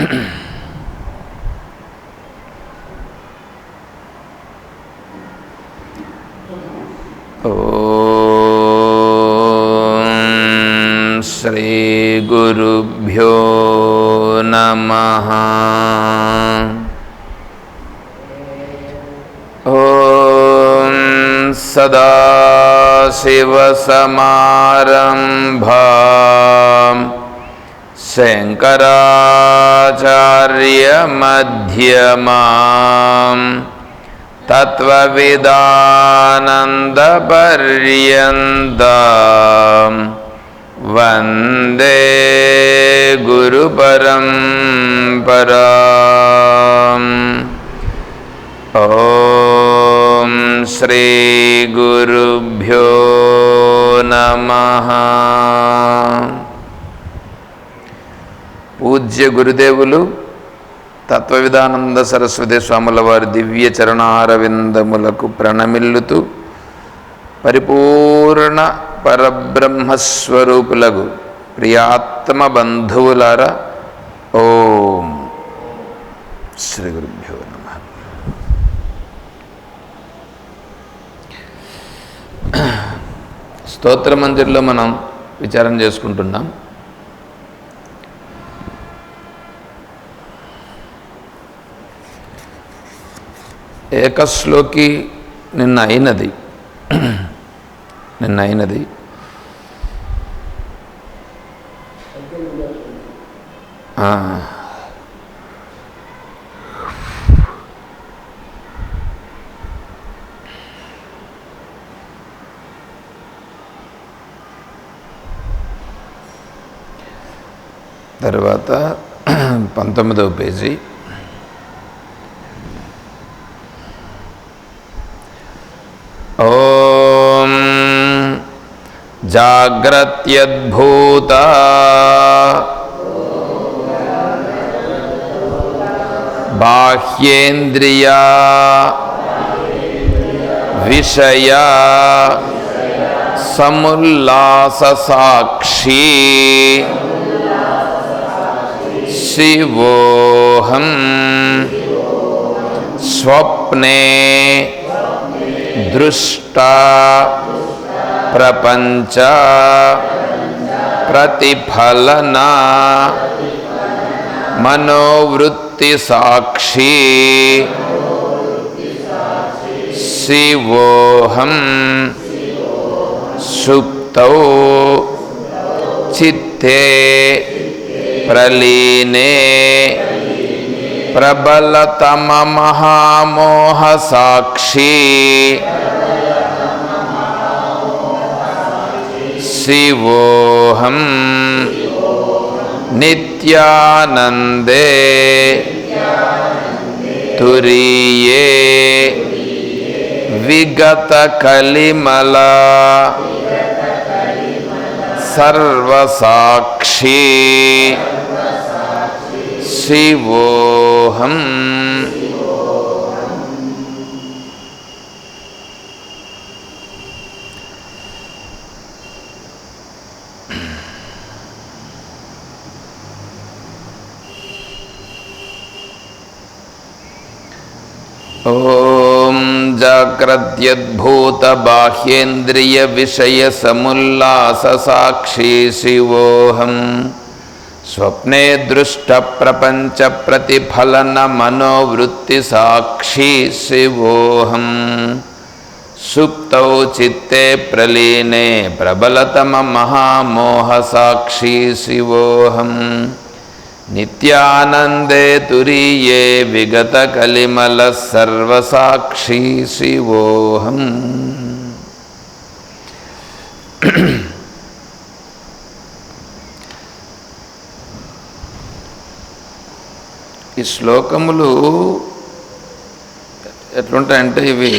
श्रीगुरुभ्यो नमः। ॐ सदाशिवसमारम्भा शङ्कराचार्यमध्यमाम् तत्त्वविदानन्दपर्यन्ताम् वन्दे गुरुपरम्पराम् ॐ श्रीगुरुभ्यो नमः పూజ్య గురుదేవులు తత్వవిధానంద సరస్వతి స్వాముల వారి దివ్య చరణారవిందములకు ప్రణమిల్లుతూ పరిపూర్ణ పరబ్రహ్మస్వరూపులకు ప్రియాత్మ బంధువులారా ఓం శ్రీ గురుభ్యో నమ. స్తోత్ర మందిర్లో మనం విచారం చేసుకుంటున్నాం. ఏకశ్లోకి నిన్న అయినది నిన్న అయినది తర్వాత పంతొమ్మిదవ పేజీ. जाग्रत्यद्भूता बाह्येन्द्रिया विषया समुल्लाससाक्षी शिवोऽहं स्वप्ने दृष्टा ప్రపంచ ప్రతిఫలన మనోవృత్తి సాక్షి శివోహం సుప్తౌ చిత్తే ప్రలీనే ప్రబలతమ మహామోహ సాక్షి शिवोऽहं नित्यानन्दे तुरीये विगतकलिमला सर्वसाक्षी शिवोऽहम् ॐ जाग्रद्यद्भूतबाह्येन्द्रियविषयसमुल्लाससाक्षी शिवोऽहम् स्वप्ने दृष्टप्रपञ्चप्रतिफलनमनोवृत्तिसाक्षी शिवोऽहम् सुप्तौ चित्ते प्रलीने प्रबलतममहामोहसाक्षी शिवोऽहम् नित्यानन्दे तुरीये विगतकलिमलः सर्वसाक्षी शिवोऽहम् ఈ శ్లోకములు ఎట్లుంటాయంటే ఇవి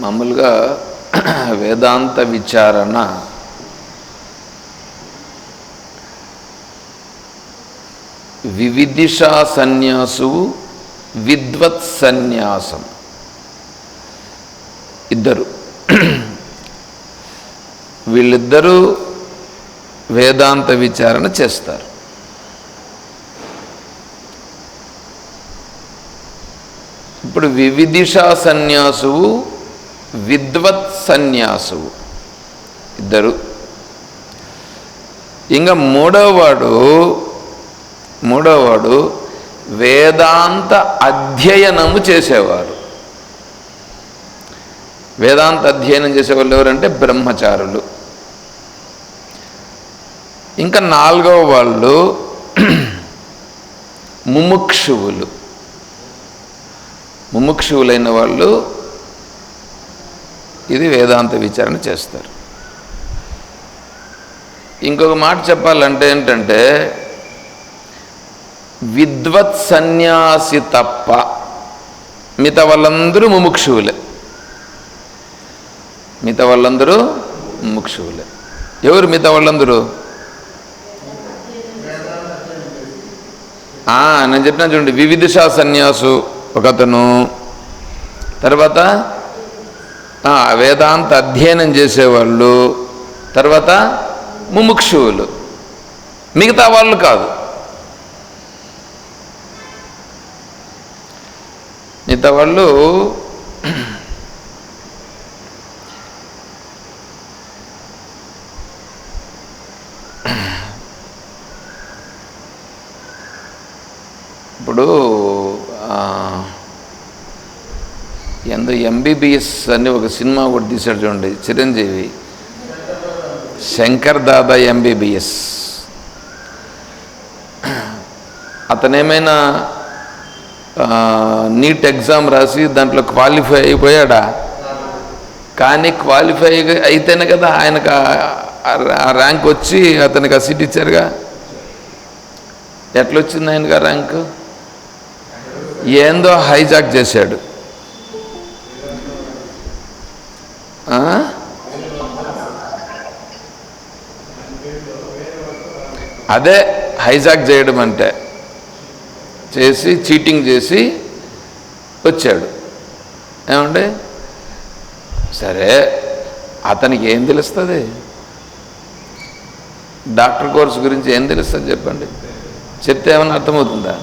మామూలుగా వేదాంత విచారణ. వివిధిషా సన్యాసువు విద్వత్ సన్యాసం ఇద్దరు. వీళ్ళిద్దరూ వేదాంత విచారణ చేస్తారు. ఇప్పుడు వివిధిషా సన్యాసువు విద్వత్ సన్యాసువు. ఇద్దరు. ఇంకా మూడవవాడు మూడవవాడు వేదాంత అధ్యయనము చేసేవారు. వేదాంత అధ్యయనం చేసేవాళ్ళు ఎవరంటే బ్రహ్మచారులు. ఇంకా నాలుగవ వాళ్ళు ముముక్షువులు. ముముక్షువులైన వాళ్ళు ఇది వేదాంత విచారణ చేస్తారు. ఇంకొక మాట చెప్పాలంటే ఏంటంటే విద్వత్ సన్యాసి తప్ప మిగతా వాళ్ళందరూ ముముక్షువులే. మిగతా వాళ్ళందరూ ముముక్షువులే. ఎవరు మిగతా వాళ్ళందరూ? ఆ, నేను చెప్పిన చూడండి వివిధ సన్యాసు ఒకతను. తర్వాత వేదాంత అధ్యయనం చేసేవాళ్ళు తర్వాత ముముక్షువులు. మిగతా వాళ్ళు కాదు. మిగతా వాళ్ళు ఇప్పుడు ఆ, ఎందో ఎంబీబీఎస్ అని ఒక సినిమా కూడా తీశాడు చూడండి చిరంజీవి. శంకర్ దాదా ఎంబీబీఎస్ అతనేమైనా నీట్ ఎగ్జామ్ రాసి దాంట్లో క్వాలిఫై అయిపోయాడా? కానీ క్వాలిఫై అయితేనే కదా ఆయనకు ఆ- ఆ ర్యాంక్ వచ్చి అతనికి ఆ సీట్ ఇచ్చారుగా. ఎట్లొచ్చింది ఆయనకు ఆ ర్యాంకు? ఏందో హైజాక్ చేశాడు. అదే హైజాక్ చేయడం అంటే. చేసి చీటింగ్ చేసి వచ్చాడు. ఏమండి? సరే అతనికి ఏం తెలుస్తుంది? డాక్టర్ కోర్స్ గురించి ఏం తెలుస్తుంది చెప్పండి? చెప్తే ఏమైనా అర్థమవుతుందా?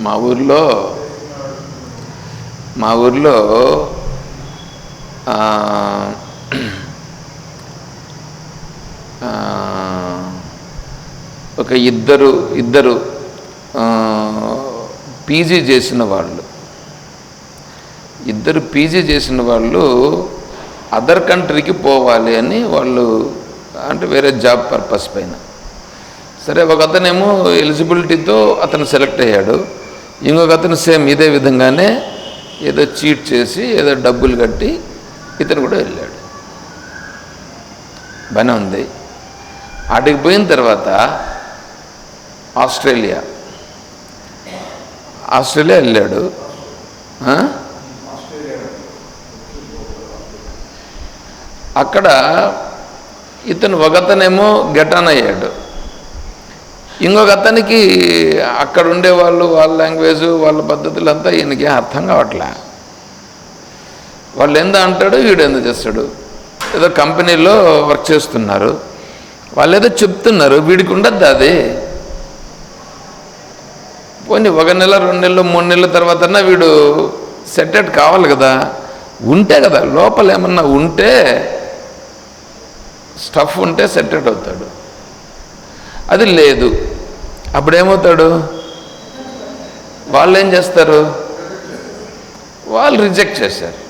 మా ఊర్లో మా ఊర్లో ఒక ఇద్దరు ఇద్దరు పీజీ చేసిన వాళ్ళు. ఇద్దరు పీజీ చేసిన వాళ్ళు అదర్ కంట్రీకి పోవాలి అని వాళ్ళు అంటే వేరే జాబ్ పర్పస్ పైన. సరే ఒక అతనేమో ఎలిజిబిలిటీతో అతను సెలెక్ట్ అయ్యాడు. ఇంకొక అతను సేమ్ ఇదే విధంగానే ఏదో చీట్ చేసి ఏదో డబ్బులు కట్టి ఇతను కూడా వెళ్ళాడు. బాగానే ఉంది. అటుకు పోయిన తర్వాత ఆస్ట్రేలియా. ఆస్ట్రేలియా వెళ్ళాడు. అక్కడ ఇతను ఒకతనేమో గెటాన్ అయ్యాడు. ఇంకొక అతనికి అక్కడ ఉండేవాళ్ళు వాళ్ళ లాంగ్వేజ్ వాళ్ళ పద్ధతులు అంతా ఈయనకి అర్థం కావట్లే. వాళ్ళు ఎంత అంటాడు వీడు ఎంత చేస్తాడు. ఏదో కంపెనీలో వర్క్ చేస్తున్నారు. వాళ్ళు ఏదో చెప్తున్నారు వీడికి ఉండద్దు అది. పోనీ ఒక నెల రెండు నెలలు మూడు నెలల తర్వాత వీడు సెటెట్ కావాలి కదా. ఉంటే కదా లోపల ఏమన్నా ఉంటే స్టఫ్ ఉంటే సెటెట్ అవుతాడు. అది లేదు. అప్పుడు ఏమవుతాడు వాళ్ళు ఏం చేస్తారు? వాళ్ళు రిజెక్ట్ చేశారు.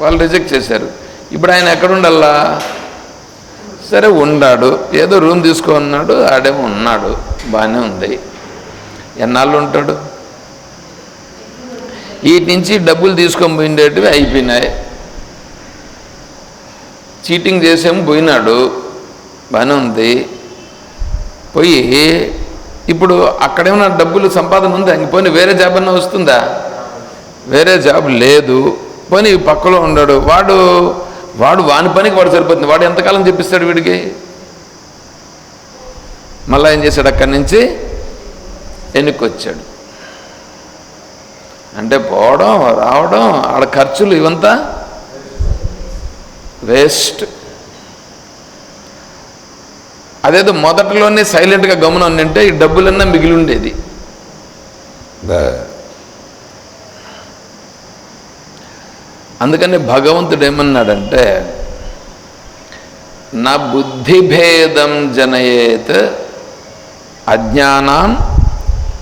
వాళ్ళు రిజెక్ట్ చేశారు. ఇప్పుడు ఆయన ఎక్కడుండల్లా సరే ఉండాడు ఏదో రూమ్ తీసుకున్నాడు ఆడేమో ఉన్నాడు. బాగానే ఉంది. ఎన్నాళ్ళు ఉంటాడు? వీటి నుంచి డబ్బులు తీసుకొని పోయిండేటివి అయిపోయినాయి. చీటింగ్ చేసేమో పోయినాడు. బాగానే ఉంది. పోయి ఇప్పుడు అక్కడేమన్నా డబ్బులు సంపాదన ఉందా? ఇంక వేరే జాబ్ అన్నా వస్తుందా? వేరే జాబ్ లేదు. పని పక్కలో ఉన్నాడు వాడు వాడు వాని పనికి వాడు సరిపోతుంది. వాడు ఎంతకాలం చెప్పిస్తాడు వీడికి? మళ్ళీ ఏం చేశాడు? అక్కడి నుంచి ఎన్నుకొచ్చాడు. అంటే పోవడం రావడం ఆడ ఖర్చులు ఇవంతా వేస్ట్. అదేదో మొదటిలోనే సైలెంట్గా గమనం ఉండింటే ఈ డబ్బులన్నా మిగిలి ఉండేది. అందుకని భగవంతుడు ఏమన్నాడంటే నా బుద్ధిభేదం జనయేత్ అజ్ఞానాన్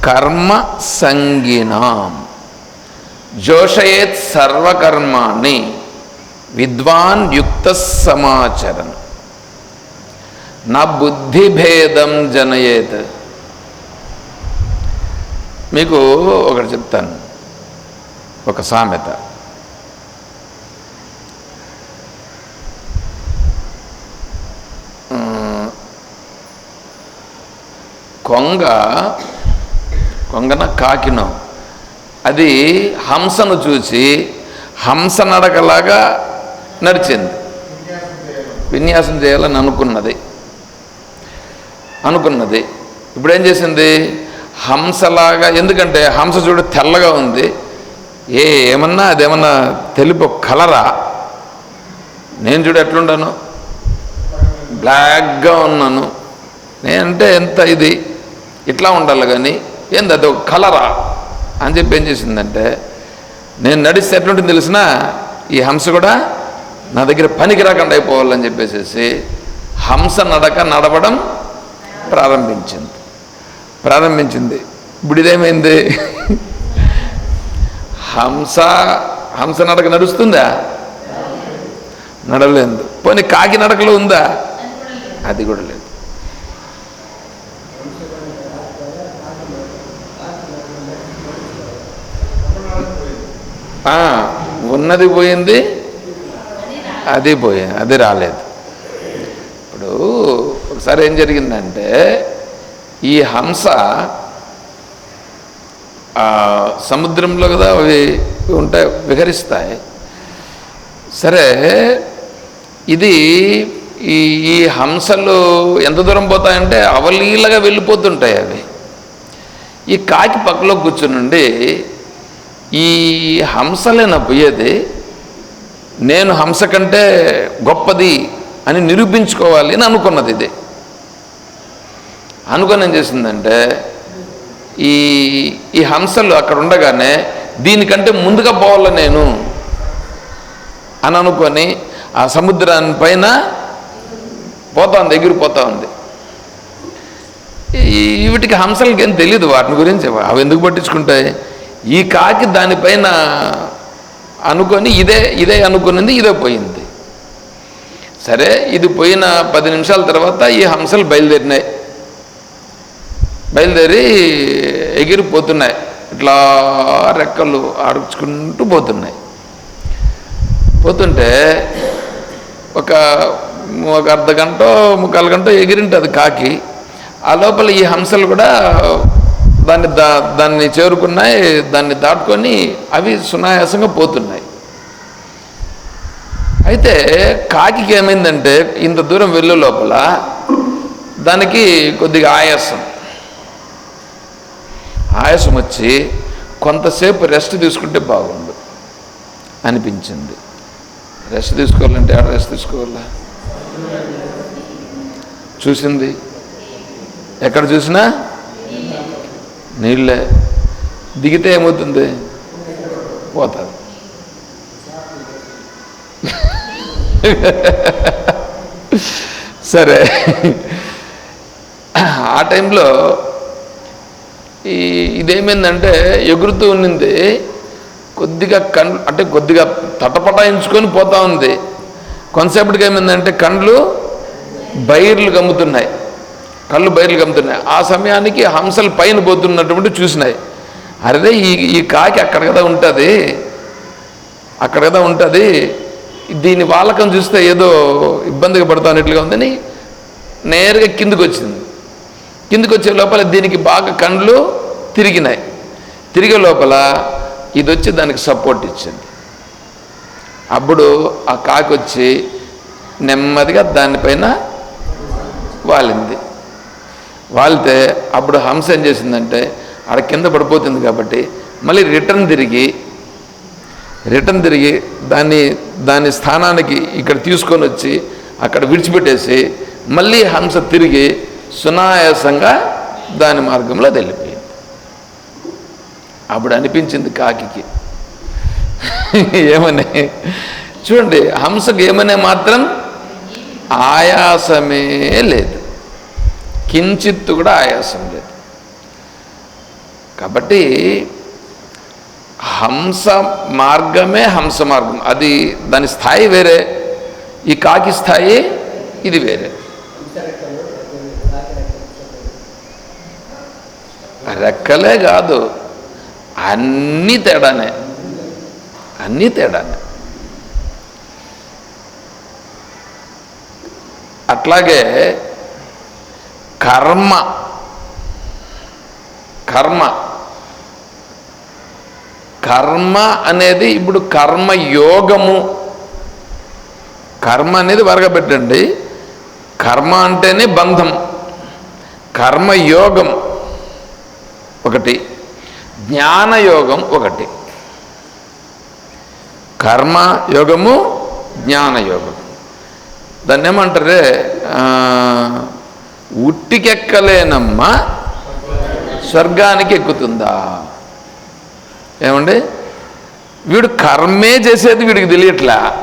కర్మ సంగినాం. జోషయేత్ సర్వకర్మాణి విద్వాన్ యుక్త సమాచరణ నా బుద్ధిభేదం జనయేత్. మీకు ఒకటి చెప్తాను ఒక సామెత. కొంగ కొంగన కాకినం అది హంసను చూసి హంస నడకలాగా నడిచింది. విన్యాసం చేయాలని అనుకున్నది. అనుకున్నది. ఇప్పుడు ఏం చేసింది? హంసలాగా ఎందుకంటే హంస చూడు తెల్లగా ఉంది. ఏ ఏమన్నా అదేమన్నా తెలుపు కలరా? నేను చూడు ఎట్లుండాను బ్లాక్గా ఉన్నాను. నేనంటే ఎంత ఇది? ఇట్లా ఉండాలి కానీ ఏంది అది ఒక కలరా అని చెప్పి ఏం చేసిందంటే నేను నడిస్తే ఎట్లుంటుంది తెలిసిన ఈ హంస కూడా నా దగ్గర పనికి రాకుండా అయిపోవాలని చెప్పేసి హంస నడక నడవడం ప్రారంభించింది. ప్రారంభించింది. ఇప్పుడు ఇదేమైంది హంస హంస నడక నడుస్తుందా? నడవలేదు. పోనీ కాకి నడకలో ఉందా? అది కూడా లేదు. ఉన్నది పోయింది అది పోయింది అది రాలేదు. ఇప్పుడు ఒకసారి ఏం జరిగిందంటే ఈ హంస ఆ, సముద్రంలో కదా అవి ఉంటాయి విహరిస్తాయి. సరే ఇది ఈ ఈ హంసలు ఎంత దూరం పోతాయంటే అవలీలగా వెళ్ళిపోతుంటాయి అవి. ఈ కాకి పక్కలో కూర్చునుండి ఈ హంసలే నా పోయేది నేను హంస కంటే గొప్పది అని నిరూపించుకోవాలి అని అనుకున్నది ఇది. అనుకొని ఏం చేసిందంటే ఈ ఈ హంసలు అక్కడ ఉండగానే దీనికంటే ముందుగా పోవాలి నేను అని అనుకొని ఆ సముద్రాన్ని పైన పోతా ఉంది ఎగిరిపోతా ఉంది వీటికి హంసలకి ఏం తెలియదు వాటిని గురించి అవి ఎందుకు పట్టించుకుంటాయి? ఈ కాకి దానిపైన అనుకొని ఇదే ఇదే అనుకున్నది ఇదే పోయింది. సరే ఇది పోయిన పది నిమిషాల తర్వాత ఈ హంసలు బయలుదేరినాయి. బయలుదేరి ఎగిరిపోతున్నాయి. ఇట్లా రెక్కలు ఆడుచుకుంటూ పోతున్నాయి. పోతుంటే ఒక ఒక అర్ధ గంట ముక్కాలు గంట ఎగిరింటుంది కాకి. ఆ లోపల ఈ హంసలు కూడా దాన్ని దా దాన్ని చేరుకున్నాయి దాన్ని దాటుకొని అవి సునాయాసంగా పోతున్నాయి. అయితే కాకికి ఏమైందంటే ఇంత దూరం వెళ్ళే లోపల దానికి కొద్దిగా ఆయాసం. ఆయాసం వచ్చి కొంతసేపు రెస్ట్ తీసుకుంటే బాగుండు అనిపించింది. రెస్ట్ తీసుకోవాలంటే ఆడ రెస్ట్ తీసుకోవాలా? చూసింది? ఎక్కడ చూసినా? నీళ్ళే దిగితే ఏమవుతుంది? పోతుంది. సరే. ఆ టైంలో ఈ ఇదేమైందంటే ఎగురుతూ ఉన్నింది. కొద్దిగా కన్ అంటే కొద్దిగా తటపటాయించుకొని పోతా ఉంది. కొంతసేపటికి ఏమైందంటే కండ్లు బైర్లు గమ్ముతున్నాయి. కళ్ళు బయలు గమ్ముతున్నాయి. ఆ సమయానికి హంసలు పైన పోతున్నటువంటి చూసినాయి. అరే ఈ ఈ కాకి అక్కడ కదా ఉంటుంది. అక్కడ కదా ఉంటుంది. దీని వాలకం చూస్తే ఏదో ఇబ్బందిగా పడతా ఉందని నేరుగా కిందికి వచ్చింది కిందికి వచ్చే లోపల దీనికి బాగా కండ్లు తిరిగినాయి. తిరిగే లోపల ఇది వచ్చి దానికి సపోర్ట్ ఇచ్చింది. అప్పుడు ఆ కాకి వచ్చి నెమ్మదిగా దానిపైన వాలింది. వాలితే అప్పుడు హంస ఏం చేసిందంటే ఆడ కింద పడిపోతుంది కాబట్టి మళ్ళీ రిటర్న్ తిరిగి రిటర్న్ తిరిగి దాన్ని దాని స్థానానికి ఇక్కడ తీసుకొని వచ్చి అక్కడ విడిచిపెట్టేసి మళ్ళీ హంస తిరిగి సునాయాసంగా దాని మార్గంలో తెలిపింది అప్పుడు అనిపించింది కాకికి. ఏమని? చూడండి హంసకు ఏమనే మాత్రం ఆయాసమే లేదు. కించిత్తు కూడా ఆయాసం లేదు. కాబట్టి హంస మార్గమే హంస మార్గం. అది దాని స్థాయి వేరే ఈ కాకి స్థాయి ఇది వేరే. రెక్కలే కాదు అన్నీ తేడానే అన్నీ తేడానే. అట్లాగే కర్మ. కర్మ. కర్మ అనేది ఇప్పుడు కర్మ యోగము కర్మ అనేది వరగబెట్టండి. కర్మ అంటేనే బంధం. కర్మయోగం ఒకటి. జ్ఞానయోగం ఒకటి. కర్మ యోగము జ్ఞానయోగం. దాన్ని ఏమంటారే ఉట్టికెక్కలేనమ్మ స్వర్గానికి ఎక్కుతుందా ఏమండి? వీడు కర్మే చేసేది వీడికి తెలియట్లా.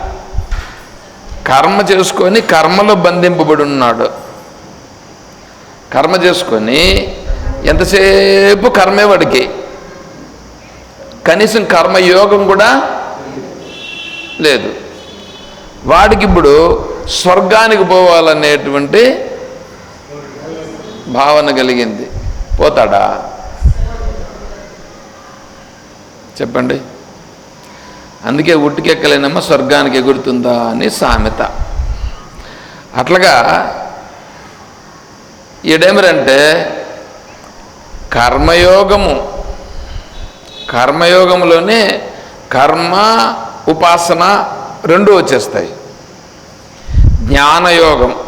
కర్మ చేసుకొని కర్మలో బంధింపబడి ఉన్నాడు కర్మ చేసుకొని ఎంతసేపు కర్మే వాడికి? కనీసం కర్మయోగం కూడా లేదు. వాడికి ఇప్పుడు స్వర్గానికి పోవాలనేటువంటి భావన కలిగింది. పోతాడా? చెప్పండి. అందుకే ఉట్టికెక్కలేనమ్మ స్వర్గానికి ఎగురుతుందా అని సామెత. అట్లాగా ఈడేమరంటే కర్మయోగము కర్మయోగంలోనే కర్మ ఉపాసన రెండు వచ్చేస్తాయి. జ్ఞానయోగం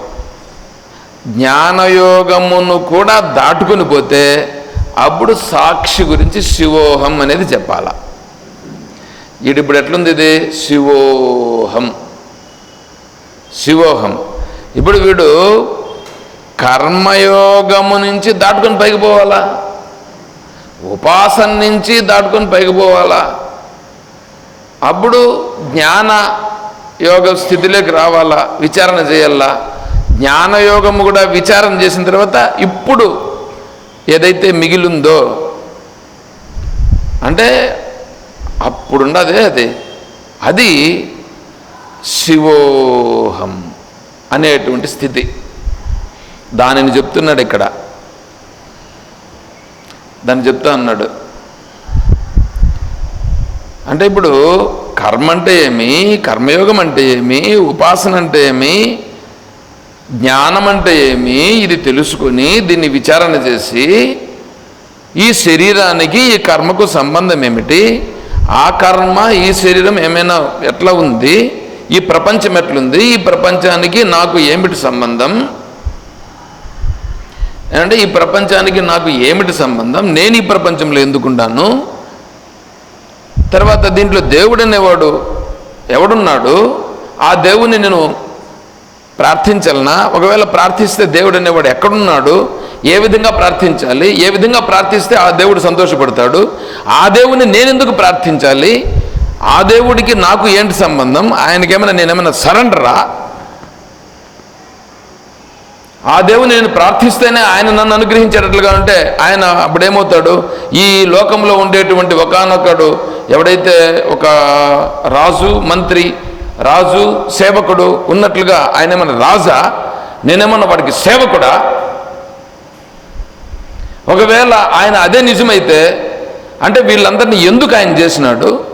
జ్ఞానయోగమును కూడా దాటుకుని పోతే అప్పుడు సాక్షి గురించి శివోహం అనేది చెప్పాల. ఈడు ఇప్పుడు ఎట్లుంది ఇది? శివోహం. శివోహం. ఇప్పుడు వీడు కర్మయోగము నుంచి దాటుకొని పైకి పోవాలా. ఉపాసన నుంచి దాటుకొని పైకి పోవాలా. అప్పుడు జ్ఞాన యోగ స్థితిలోకి రావాలా విచారణ చేయాలా. జ్ఞానయోగము కూడా విచారం చేసిన తర్వాత ఇప్పుడు ఏదైతే మిగిలిందో అంటే అప్పుడున్నదే అది. అది శివోహం అనేటువంటి స్థితి. దానిని చెప్తున్నాడు ఇక్కడ. దాన్ని చెప్తా అన్నాడు. అంటే ఇప్పుడు కర్మ అంటే ఏమి? కర్మయోగం అంటే ఏమి? ఉపాసన అంటే ఏమి? జ్ఞానం అంటే ఏమి? ఇది తెలుసుకుని దీన్ని విచారణ చేసి ఈ శరీరానికి ఈ కర్మకు సంబంధం ఏమిటి? ఆ కర్మ ఈ శరీరం ఏమైనా ఎట్లా ఉంది? ఈ ప్రపంచం ఎట్లుంది? ఈ ప్రపంచానికి నాకు ఏమిటి సంబంధం? అంటే ఈ ప్రపంచానికి నాకు ఏమిటి సంబంధం? నేను ఈ ప్రపంచంలో ఎందుకున్నాను తర్వాత దీంట్లో దేవుడు అనేవాడు ఎవడున్నాడు? ఆ దేవుని నేను ప్రార్థించాలనా ఒకవేళ ప్రార్థిస్తే దేవుడు అనేవాడు ఎక్కడున్నాడు ఏ విధంగా ప్రార్థించాలి ఏ విధంగా ప్రార్థిస్తే ఆ దేవుడు సంతోషపడతాడు ఆ దేవుని నేనెందుకు ప్రార్థించాలి ఆ దేవుడికి నాకు ఏంటి సంబంధం ఆయనకేమైనా నేనేమైనా సరెండరా? ఆ దేవుని నేను ప్రార్థిస్తేనే ఆయన నన్ను అనుగ్రహించేటట్లుగా ఉంటే ఆయన అప్పుడేమవుతాడు? ఈ లోకంలో ఉండేటువంటి ఒకనొకడు ఎవడైతే ఒక రాజు మంత్రి రాజు సేవకుడు ఉన్నట్లుగా ఆయన ఏమన్నా రాజా? నేనేమన్నా వాడికి సేవకుడా? ఒకవేళ ఆయన అదే నిజమైతే అంటే వీళ్ళందరినీ ఎందుకు ఆయన చేసినాడు?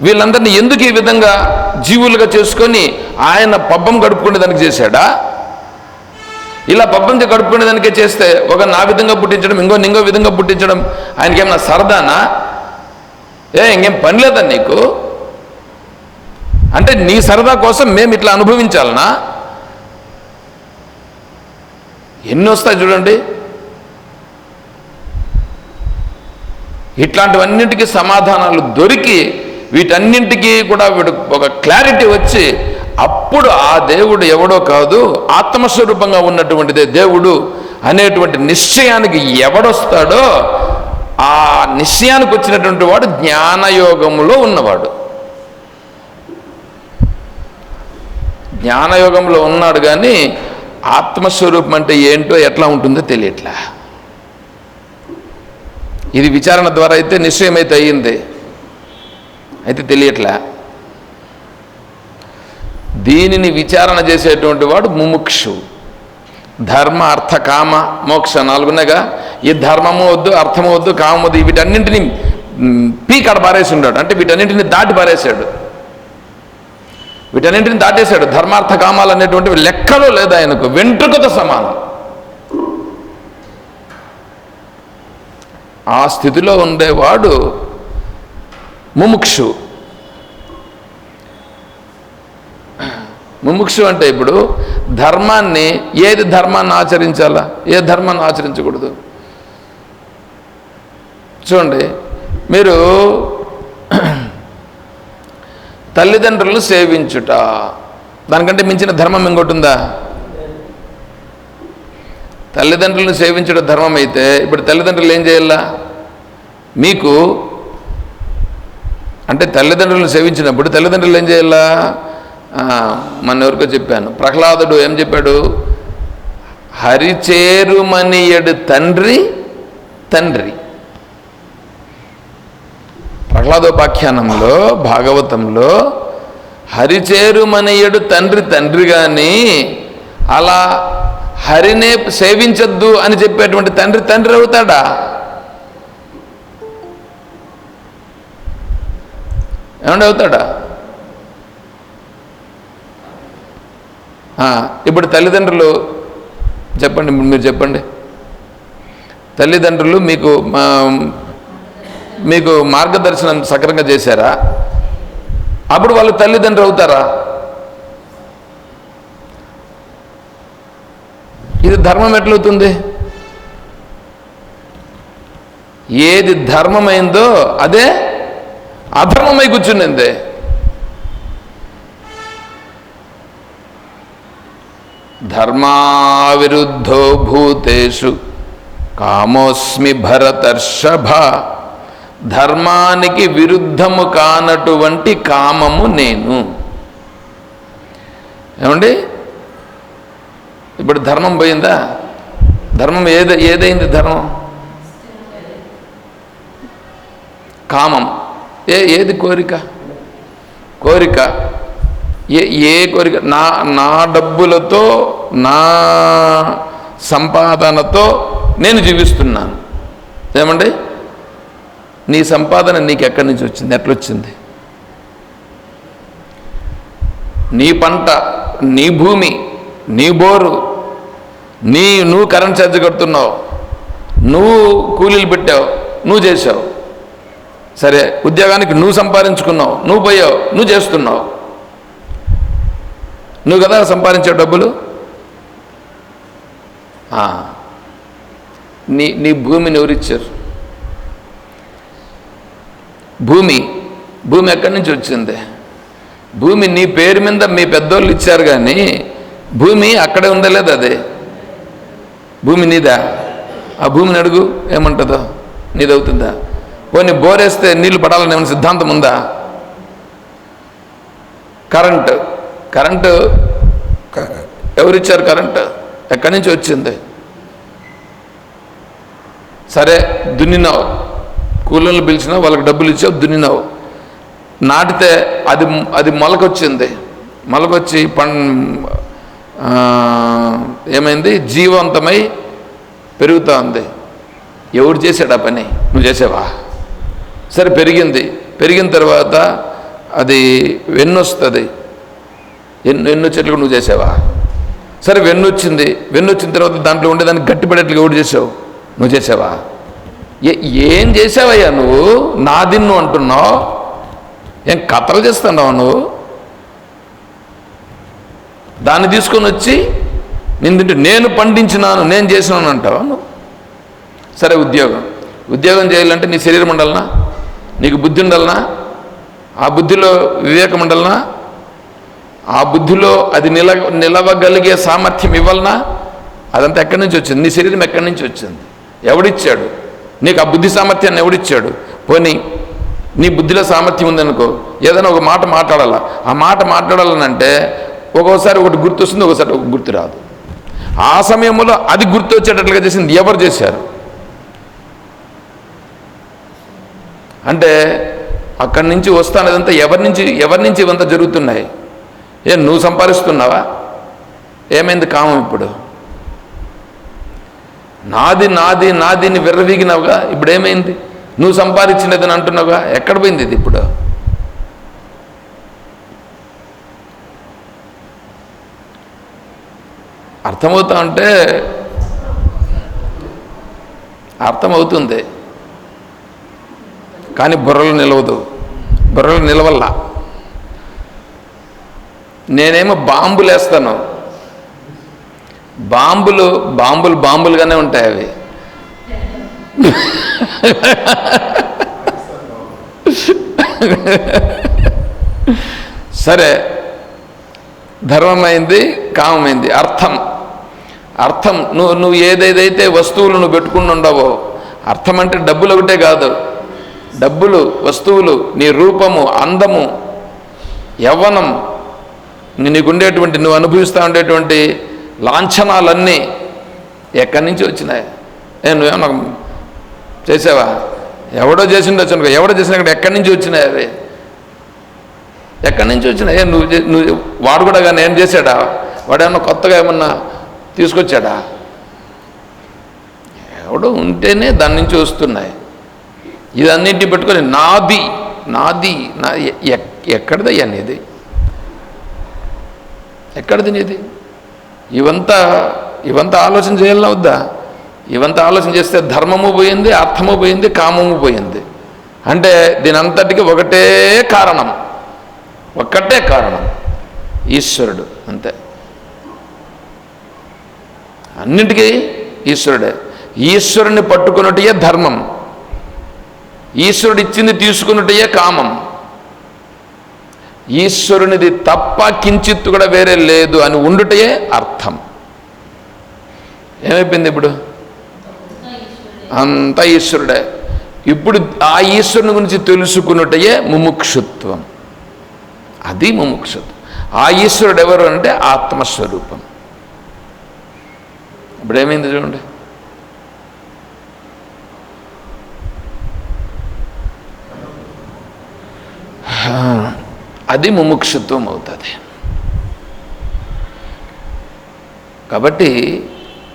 వీళ్ళందరినీ ఎందుకు ఈ విధంగా జీవులుగా చేసుకొని ఆయన పబ్బం గడుపుకునే దానికి చేశాడా? ఇలా పబ్బం గడుపుకునే దానికే చేస్తే ఒక నా విధంగా పుట్టించడం ఇంకో ఇంకో విధంగా పుట్టించడం ఆయనకేమైనా సరదానా? ఏ ఇంకేం పని లేదా నీకు? అంటే నీ సరదా కోసం మేము ఇట్లా అనుభవించాలనా? ఎన్ని వస్తాయి చూడండి. ఇట్లాంటివన్నింటికి సమాధానాలు దొరికి వీటన్నింటికి కూడా వీడు ఒక క్లారిటీ వచ్చి అప్పుడు ఆ దేవుడు ఎవడో కాదు ఆత్మస్వరూపంగా ఉన్నటువంటిదే దేవుడు అనేటువంటి నిశ్చయానికి ఎవడొస్తాడో ఆ నిశ్చయానికి వచ్చినటువంటి వాడు జ్ఞానయోగములో ఉన్నవాడు. జ్ఞానయోగంలో ఉన్నాడు కానీ ఆత్మస్వరూపం అంటే ఏంటో ఎట్లా ఉంటుందో తెలియట్లా. ఇది విచారణ ద్వారా అయితే నిశ్చయమైతే అయ్యింది. అయితే తెలియట్లే. దీనిని విచారణ చేసేటువంటి వాడు ముముక్షు. ధర్మ అర్థ కామ మోక్ష నాలుగున్నగా ఈ ధర్మము వద్దు అర్థము వద్దు కామం వద్దు వీటన్నింటినీ పీకాడ పారేసి ఉన్నాడు అంటే వీటన్నింటిని దాటి పారేశాడు. వీటన్నింటిని దాటేశాడు. ధర్మార్థ కామాలు అనేటువంటివి లెక్కలో లేదు ఆయనకు? వెంట్రుకతో సమానం. ఆ స్థితిలో ఉండేవాడు ముముక్షు. ముముక్షు అంటే ఇప్పుడు ధర్మాన్ని ఏది ధర్మాన్ని ఆచరించాలా? ఏ ధర్మాన్ని ఆచరించకూడదు? చూడండి మీరు తల్లిదండ్రులను సేవించుట. దానికంటే మించిన ధర్మం ఇంకోటి ఉందా తల్లిదండ్రులను సేవించడం ధర్మం అయితే ఇప్పుడు తల్లిదండ్రులు ఏం చేయాలా? మీకు అంటే తల్లిదండ్రులను సేవించినప్పుడు తల్లిదండ్రులు ఏం చేయాలా? మన ఎవరికో చెప్పాను. ప్రహ్లాదుడు ఏం చెప్పాడు? హరిచేరుమనియడు తండ్రి తండ్రి. ప్రహ్లాదోపాఖ్యానంలో భాగవతంలో హరిచేరుమనయ్యడు తండ్రి తండ్రి కానీ అలా హరినే సేవించద్దు అని చెప్పేటువంటి తండ్రి తండ్రి అవుతాడా? ఏమండి అవుతాడా? ఇప్పుడు తల్లిదండ్రులు చెప్పండి మీరు చెప్పండి. తల్లిదండ్రులు మీకు మా- మీకు మార్గదర్శనం సక్రంగా చేశారా? అప్పుడు వాళ్ళు తల్లిదండ్రులు అవుతారా? ఇది ధర్మం ఎట్లవుతుంది? ఏది ధర్మమైందో అదే అధర్మమై కూర్చునిందే. ధర్మావిరుద్ధో భూతేషు కామోస్మి భరతర్షభ. ధర్మానికి విరుద్ధము కానటువంటి కామము నేను. ఏమండి? ఇప్పుడు ధర్మం పోయిందా? ధర్మం ఏది ఏదైంది ధర్మం? కామం. ఏ ఏది కోరిక? కోరిక? ఏ ఏ కోరిక? నా నా డబ్బులతో నా సంపాదనతో నేను జీవిస్తున్నాను. ఏమండి? నీ సంపాదన నీకు ఎక్కడి నుంచి వచ్చింది? ఎట్లొచ్చింది? నీ పంట నీ భూమి నీ బోరు నీ నువ్వు కరెంట్ ఛార్జ్ కడుతున్నావు నువ్వు కూలీలు పెట్టావు నువ్వు చేసావు సరే ఉద్యోగానికి నువ్వు సంపాదించుకున్నావు నువ్వు పోయావు నువ్వు చేస్తున్నావు. నువ్వు కదా సంపాదించే డబ్బులు? నీ నీ భూమిని ఎవరిచ్చారు? భూమి భూమి ఎక్కడి నుంచి వచ్చింది? భూమి నీ పేరు మీద మీ పెద్దోళ్ళు ఇచ్చారు కానీ భూమి అక్కడే ఉందా లేదా అదే? భూమి నీదా? ఆ భూమిని అడుగు ఏమంటుందో? నీదవుతుందా? పోనీ బోరేస్తే నీళ్ళు పడాలని ఏమైనా సిద్ధాంతం ఉందా? కరెంటు కరెంటు ఎవరిచ్చారు కరెంటు? ఎక్కడి నుంచి వచ్చింది? సరే దున్నినావు. కూలీలను పిలిచినా వాళ్ళకి డబ్బులు ఇచ్చావు దున్నినావు. నాటితే అది అది మొలకొచ్చింది. మొలకొచ్చి పం ఏమైంది? జీవవంతమై పెరుగుతూ ఉంది ఎవరు చేశాడు ఆ పని? నువ్వు చేసావా? సరే పెరిగింది. పెరిగిన తర్వాత అది వెన్నొస్తుంది. ఎన్ను ఎన్నో చెట్లు నువ్వు చేసావా? సరే వెన్ను వచ్చింది వెన్ను వచ్చిన తర్వాత దాంట్లో ఉండేదాన్ని గట్టిపడేట్లు ఎవరు చేసావు? నువ్వు చేసావా? ఏ- ఏం చేసావయ్యా నువ్వు? నాది నువ్వు అంటున్నావు? ఏం కథలు చేస్తున్నావు నువ్వు? దాన్ని తీసుకొని వచ్చి నేను నేను పండించినాను నేను చేసినాను అంటావా నువ్వు? సరే ఉద్యోగం. ఉద్యోగం చేయాలంటే నీ శరీరం ఉండాలనా? నీకు బుద్ధి ఉండాలనా? ఆ బుద్ధిలో వివేకం ఉండాలనా? ఆ బుద్ధిలో అది నిల నిలవగలిగే సామర్థ్యం ఇవ్వాలనా? అదంతా ఎక్కడి నుంచి వచ్చింది? నీ శరీరం ఎక్కడి నుంచి వచ్చింది? ఎవడిచ్చాడు? నీకు ఆ బుద్ధి సామర్థ్యాన్ని ఎవడిచ్చాడు? పోనీ నీ బుద్ధిలో సామర్థ్యం ఉందనుకో ఏదైనా ఒక మాట మాట్లాడాలా? ఆ మాట మాట్లాడాలనంటే ఒక్కోసారి ఒకటి గుర్తు వస్తుంది ఒకసారి ఒక గుర్తు రాదు. ఆ సమయంలో అది గుర్తు వచ్చేటట్లుగా చేసింది ఎవరు చేశారు? అంటే అక్కడి నుంచి వస్తానదంతా ఎవరి నుంచి ఎవరి నుంచి ఇవంతా జరుగుతున్నాయి? ఏ నువ్వు సంపాదిస్తున్నావా? ఏమైంది కామం ఇప్పుడు? నాది నాది నాదిని విర్రవీగినావుగా? ఇప్పుడు ఏమైంది నువ్వు సంపాదించినదని అంటున్నావుగా? ఎక్కడ పోయింది ఇది ఇప్పుడు? అర్థమవుతా అంటే అర్థమవుతుంది. కానీ బుర్రలు నిలవదు. బుర్రలు నిలవల్లా. నేనేమో బాంబులేస్తాను. బాంబులు బాంబులు బాంబులుగానే ఉంటాయి అవి. సరే ధర్మమైంది కామమైంది. అర్థం. అర్థం. నువ్వు నువ్వు ఏదేదైతే వస్తువులు నువ్వు పెట్టుకుని ఉండవో అర్థం అంటే డబ్బులు ఒకటే కాదు. డబ్బులు వస్తువులు నీ రూపము అందము యవ్వనం నీ- నీకుండేటువంటి నువ్వు అనుభవిస్తూ ఉండేటువంటి లాంఛనాలన్నీ ఎక్కడి నుంచి వచ్చినాయి? నేను నువ్వేమన్నా చేసావా? ఎవడో చేసిండొచ్చు అనుకో ఎవడో చేసినా ఇక్కడ ఎక్కడి నుంచి వచ్చినాయి అవి? ఎక్కడి నుంచి వచ్చినాయి? నువ్వు నువ్వు వాడు కూడా కానీ ఏం చేశాడా? వాడేమన్నా కొత్తగా ఏమన్నా తీసుకొచ్చాడా? ఎవడో ఉంటేనే దాని నుంచి వస్తున్నాయి. ఇదన్నింటినీ పెట్టుకొని నాది నాది నా ఎ- ఎక్- ఎక్కడిదయ్యా నీది? ఎక్కడిది నీది? ఇవంతా ఇవంతా ఆలోచన చేయాలన్నా వద్దా? ఇవంతా ఆలోచన చేస్తే ధర్మము పోయింది అర్థము పోయింది కామము పోయింది. అంటే దీని అంతటికి ఒకటే కారణం. ఒక్కటే కారణం. ఈశ్వరుడు అంతే. అన్నింటికీ ఈశ్వరుడే. ఈశ్వరుని పట్టుకున్నటయే ధర్మం. ఈశ్వరుడు ఇచ్చింది తీసుకున్నటయే కామం. ఈశ్వరునిది తప్ప కించిత్తు కూడా వేరే లేదు అని ఉండుటయే అర్థం. ఏమైపోయింది ఇప్పుడు? అంతా ఈశ్వరుడే. ఇప్పుడు ఆ ఈశ్వరుని గురించి తెలుసుకున్నటయే ముముక్షుత్వం. అది ముముక్షుత్వం. ఆ ఈశ్వరుడు ఎవరు అంటే ఆత్మస్వరూపం. ఇప్పుడు ఏమైంది చూడండి. అది ముముక్షుత్వం అవుతుంది. కాబట్టి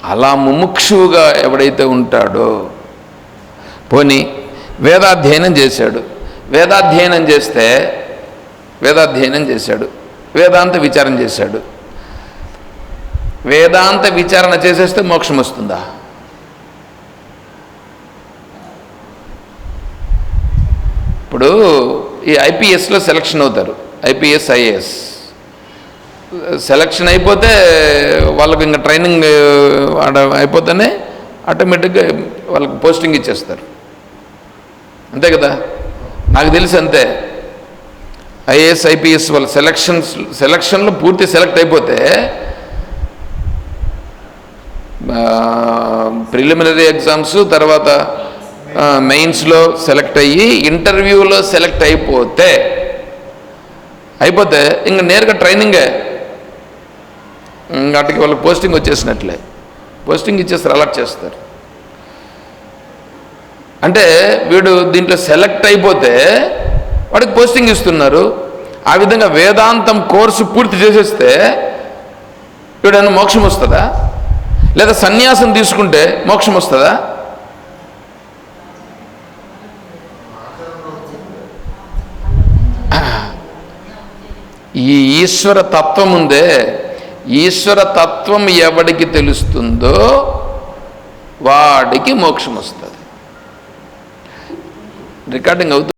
అలా ముముక్షువుగా ఎవడైతే ఉంటాడో పోని వేదాధ్యయనం చేశాడు. వేదాధ్యయనం చేస్తే వేదాధ్యయనం చేశాడు. వేదాంత విచారం చేశాడు. వేదాంత విచారణ చేసేస్తే మోక్షం వస్తుందా? ఇప్పుడు ఈ ఐపీఎస్లో సెలక్షన్ అవుతారు. ఐపీఎస్ ఐఏఎస్ సెలక్షన్ అయిపోతే వాళ్ళకి ఇంకా ట్రైనింగ్ అయిపోతేనే ఆటోమేటిక్గా వాళ్ళకి పోస్టింగ్ ఇచ్చేస్తారు. అంతే కదా? నాకు తెలిసి అంతే. ఐఏఎస్ ఐపీఎస్ వాళ్ళ సెలక్షన్స్ సెలక్షన్లో పూర్తి సెలెక్ట్ అయిపోతే ప్రిలిమినరీ ఎగ్జామ్స్ తర్వాత మెయిన్స్లో సెలెక్ట్ అయ్యి ఇంటర్వ్యూలో సెలెక్ట్ అయిపోతే అయిపోతే ఇంక నేరుగా ట్రైనింగే. ఇంక అటుకి వాళ్ళకి పోస్టింగ్ వచ్చేసినట్లే. పోస్టింగ్ ఇచ్చేస్తారు అలర్ట్ చేస్తారు. అంటే వీడు దీంట్లో సెలెక్ట్ అయిపోతే వాడికి పోస్టింగ్ ఇస్తున్నారు. ఆ విధంగా వేదాంతం కోర్సు పూర్తి చేసేస్తే వీడన్నా మోక్షం వస్తుందా? లేదా సన్యాసం తీసుకుంటే మోక్షం వస్తుందా? ఈ ఈశ్వర తత్వం ఉందే. ఈశ్వర తత్వం ఎవడికి తెలుస్తుందో వాడికి మోక్షం వస్తుంది రికార్డింగ్ అవుతుంది?